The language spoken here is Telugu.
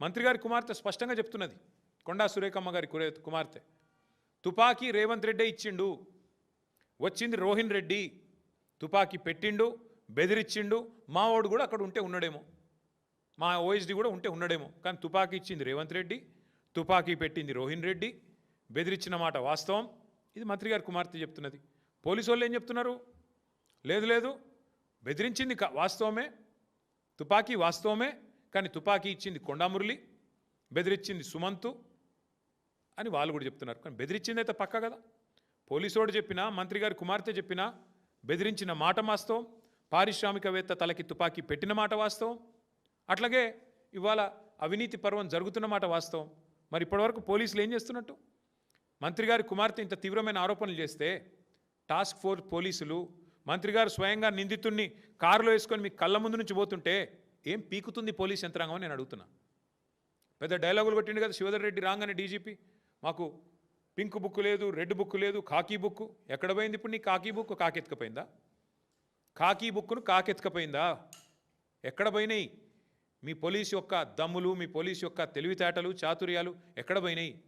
మంత్రి గారి కుమార్తె స్పష్టంగా చెప్తున్నది. కొండా సురేఖమ్మ గారి కురే కుమార్తె. తుపాకీ రేవంత్ రెడ్డే ఇచ్చిండు. వచ్చింది రోహిన్ రెడ్డి. తుపాకీ పెట్టిండు బెదిరిచ్చిండు. మావోడు కూడా అక్కడ ఉంటే ఉన్నాడేమో. మా ఓఎస్డి కూడా ఉంటే ఉన్నాడేమో. కానీ తుపాకీ ఇచ్చింది రేవంత్ రెడ్డి. తుపాకీ పెట్టింది రోహిన్ రెడ్డి. బెదిరించిన మాట వాస్తవం. ఇది మంత్రి గారి కుమార్తె చెప్తున్నది. పోలీసు వాళ్ళు ఏం చెప్తున్నారు? లేదు లేదు. బెదిరించింది వాస్తవమే. తుపాకీ వాస్తవమే. కానీ తుపాకీ ఇచ్చింది కొండామురళి బెదిరించింది సుమంతు అని వాళ్ళు కూడా చెప్తున్నారు. కానీ బెదిరించింది అయితే పక్క కదా? పోలీసోడు చెప్పినా మంత్రి గారి కుమార్తె చెప్పినా బెదిరించిన మాట వాస్తవం పారిశ్రామికవేత్త తలకి తుపాకీ పెట్టిన మాట వాస్తవం అట్లాగే ఇవాళ అవినీతి పర్వం జరుగుతున్న మాట వాస్తవం. మరి ఇప్పటివరకు పోలీసులు ఏం చేస్తున్నట్టు? మంత్రి గారి కుమార్తె ఇంత తీవ్రమైన ఆరోపణలు చేస్తే టాస్క్ ఫోర్స్ పోలీసులు మంత్రి గారు స్వయంగా నిందితుడిని కారులో వేసుకొని మీ కళ్ళ ముందు నుంచి పోతుంటే ఏం పీకుతుంది పోలీస్ యంత్రాంగం అని నేను అడుగుతున్నా. పెద్ద డైలాగులు కొట్టిండు కదా శివధర్ రెడ్డి రాగానే డీజీపీ. మాకు పింక్ బుక్ లేదు రెడ్ బుక్ లేదు కాకీ బుక్. ఎక్కడ పోయింది ఇప్పుడు నీ కాకీ బుక్? కాకెత్తుకపోయిందా? కాకీ బుక్ను కాకెత్తుకపోయిందా? ఎక్కడ పోయినాయి? మీ పోలీస్ యొక్క దమ్ములు మీ పోలీస్ యొక్క తెలివితేటలు చాతుర్యాలు ఎక్కడ పోయినాయి?